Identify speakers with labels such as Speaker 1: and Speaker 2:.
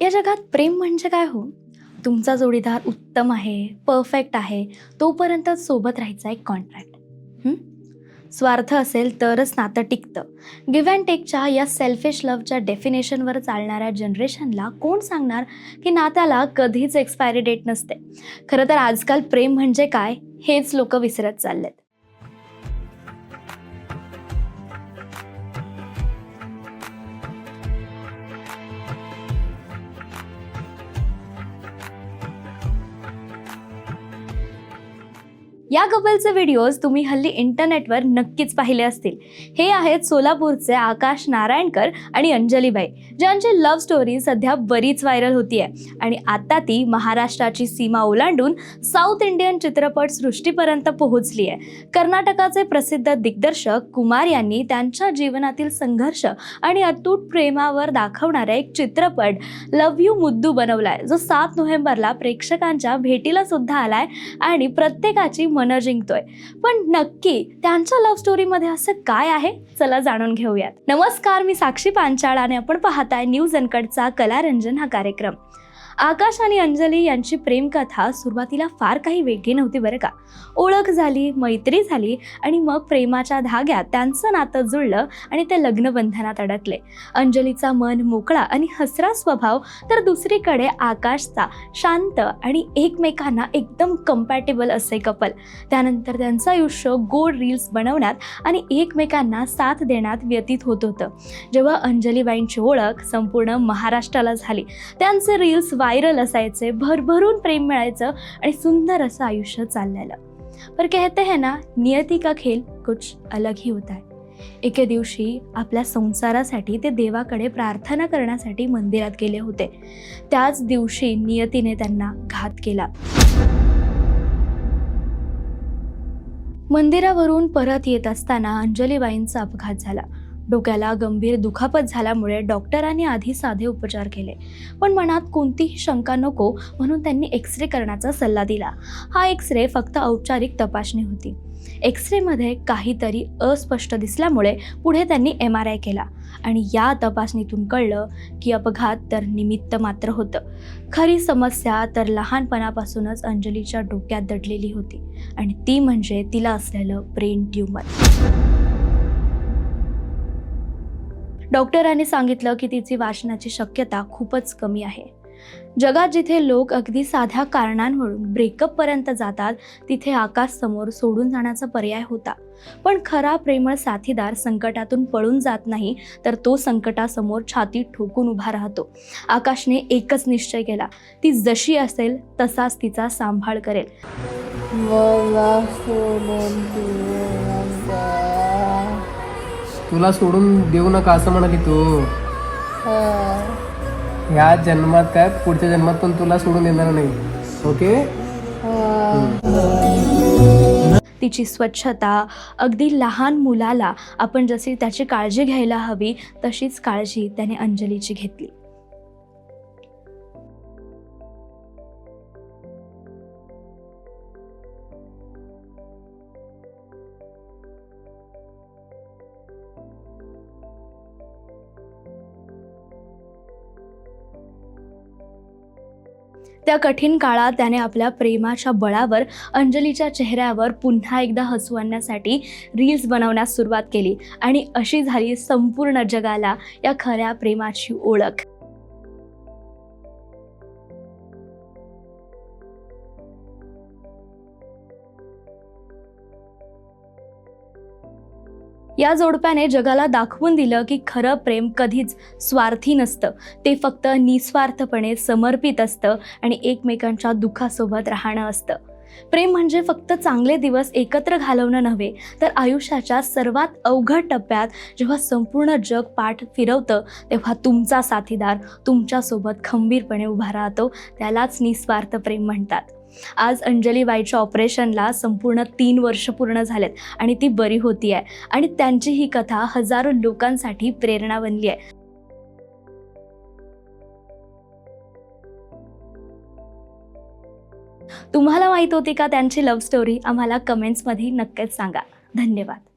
Speaker 1: या जगात प्रेम म्हणजे काय हो? तुमचा जोडीदार उत्तम आहे परफेक्ट आहे तोपर्यंत सोबत राहायचा एक कॉन्ट्रॅक्ट स्वार्थ असेल तरच नातं टिकतं. गिव्ह अँड टेकच्या या सेल्फिश लव्हच्या डेफिनेशनवर चालणाऱ्या जनरेशनला कोण सांगणार की नात्याला कधीच एक्सपायरी डेट नसते? खरं तर आजकाल प्रेम म्हणजे काय हेच लोक विसरत चाललेत. या कपलचे व्हिडिओज तुम्ही हल्ली इंटरनेटवर नक्कीच पाहिले असतील. हे आहेत सोलापूरचे आकाश नारायणकर आणि अंजलीबाई ज्यांची लव्ह स्टोरी सध्या बरीच व्हायरल होती आहे आणि आता ती महाराष्ट्राची सीमा ओलांडून साऊथ इंडियन चित्रपट सृष्टीपर्यंत पोहोचली आहे कर्नाटकाचे प्रसिद्ध दिग्दर्शक कुमार यांनी त्यांच्या जीवनातील संघर्ष आणि अतूट प्रेमावर दाखवणारा एक चित्रपट लव्ह यू मुद्दू बनवलाय जो सात नोव्हेंबरला प्रेक्षकांच्या भेटीला सुद्धा आलाय आणि प्रत्येकाची मन जिंकतोय. पण नक्की त्यांच्या लव्ह स्टोरीमध्ये असं काय आहे? चला जाणून घेऊयात. नमस्कार मी साक्षी पांचाळ आणि आपण पाहताय न्यूज अनकडचा कलारंजन हा कार्यक्रम. आकाश आणि अंजली यांची प्रेमकथा सुरुवातीला फार काही वेगळी नव्हती बरं का. ओळख झाली मैत्री झाली आणि मग प्रेमाच्या धाग्यात त्यांचं नातं जुळलं आणि ते लग्नबंधनात अडकले. अंजलीचा मन मोकळा आणि हसरा स्वभाव तर दुसरीकडे आकाशचा शांत आणि एकमेकांना एकदम कम्पॅटेबल असे कपल त्यानंतर त्यांचं आयुष्य गोड रील्स बनवण्यात आणि एकमेकांना साथ देण्यात व्यतीत होत होतं. जेव्हा अंजलीबाईंची ओळख संपूर्ण महाराष्ट्राला झाली त्यांचे रील्स व्हायरल असायचे भरभरून प्रेम मिळायचं आणि सुंदर असं आयुष्य चाललेलं. पर कहते हैं ना नियती का खेल कुछ अलग ही होता है. एके दिवशी आपल्या संसारासाठी ते देवाकडे प्रार्थना करण्यासाठी मंदिरात गेले होते. त्याच दिवशी नियतीने त्यांना घात केला. मंदिरावरून परत येत असताना अंजलीबाईंचा अपघात झाला. डोक्याला गंभीर दुखापत झाल्यामुळे डॉक्टरांनी आधी साधे उपचार केले. पण मनात कोणतीही शंका नको म्हणून त्यांनी एक्स रे करण्याचा सल्ला दिला. हा एक्स रे फक्त औपचारिक तपासणी होती. एक्स रेमध्ये काहीतरी अस्पष्ट दिसल्यामुळे पुढे त्यांनी एम आर आय केला आणि या तपासणीतून कळलं की अपघात तर निमित्त मात्र होतं. खरी समस्या तर लहानपणापासूनच अंजलीच्या डोक्यात दडलेली होती आणि ती म्हणजे तिला असलेलं ब्रेन ट्यूमर. डॉक्टरांनी सांगितलं की तिची वाचनाची शक्यता खूपच कमी आहे. जगात जिथे लोक अगदी साध्या कारणांवरून ब्रेकअपपर्यंत जातात तिथे आकाश समोर सोडून जाण्याचा पर्याय होता. पण खरा प्रेमळ साथीदार संकटातून पळून जात नाही तर तो संकटासमोर छाती ठोकून उभा राहतो. आकाशने एकच निश्चय केला ती जशी असेल तसाच तिचा सांभाळ करेल.
Speaker 2: तुला सोडून देऊ नका असं म्हणाली तू
Speaker 3: हा.
Speaker 2: ह्या जन्मात काय पुढच्या जन्मात पण तुला सोडून देणार नाही ओके
Speaker 3: हा.
Speaker 1: तिची स्वच्छता अगदी लहान मुलाला आपण जशी त्याची काळजी घ्यायला हवी तशीच काळजी त्याने अंजलीची घेतली त्या कठीण काळात त्याने आपल्या प्रेमाच्या बळावर अंजलीच्या चेहऱ्यावर पुन्हा एकदा हसू आणण्यासाठी रील्स बनवण्यास सुरुवात केली. आणि अशी झाली संपूर्ण जगाला या खऱ्या प्रेमाची ओळख. या जोडप्याने जगाला दाखवून दिलं की खरं प्रेम कधीच स्वार्थी नसतं. ते फक्त निस्वार्थपणे समर्पित असतं आणि एकमेकांच्या दुःखासोबत राहणं असतं. प्रेम म्हणजे फक्त चांगले दिवस एकत्र घालवणं नव्हे तर आयुष्याच्या सर्वात अवघड टप्प्यात जेव्हा संपूर्ण जग पाठ फिरवतं तेव्हा तुमचा साथीदार तुमच्यासोबत खंबीरपणे उभा राहतो त्यालाच निस्वार्थ प्रेम म्हणतात. आज अंजलीबाईच्या ऑपरेशनला संपूर्ण तीन वर्ष पूर्ण झालेत आणि ती बरी होती आहे आणि त्यांची ही कथा हजारो लोकांसाठी प्रेरणा बनली आहे तुम्हाला माहीत होती का त्यांची लव्ह स्टोरी आम्हाला कमेंट्समध्ये नक्कीच सांगा. धन्यवाद.